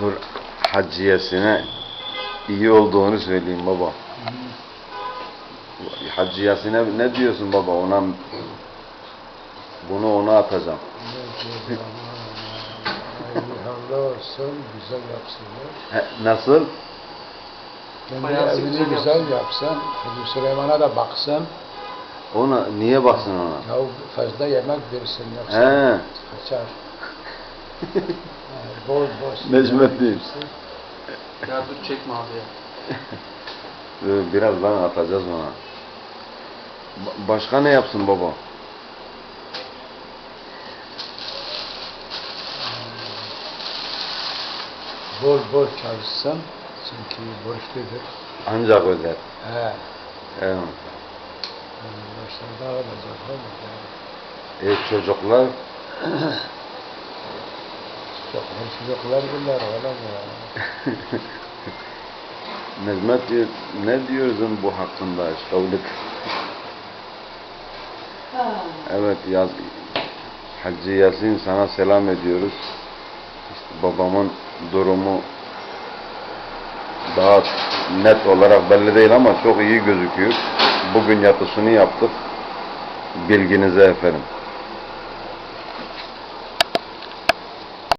Kur hacciyesine iyi olduğunu söyleyeyim baba. Hacciyesine ne diyorsun baba ona bunu ona atacağım. Olsun, güzel yapsınlar. He, nasıl? Kendi Bayağı evini güzel güzel yapsın. Hacı Süleyman'a da baksın. Ona niye baksın ona? Ya fazla yemek versin yoksa He. kaçar. Bol. Necmettin. Ya dur çekme abi ya. Birazdan atacağız ona. Ba- Başka ne yapsın baba? Bol bol çalışsın. Çünkü borçludur. Ancak öder. He. Evet. Yani olacak. olacak. E, çocuklar Çocuklar çocuklar bunlar oğlum ya. Necmet diyor, ne diyorsun bu hakkında iştavlık? Evet yaz Hacı Yasin sana selam ediyoruz. İşte babamın durumu daha net olarak belli değil ama çok iyi gözüküyor. Bugün yatısını yaptık. Bilginize efendim.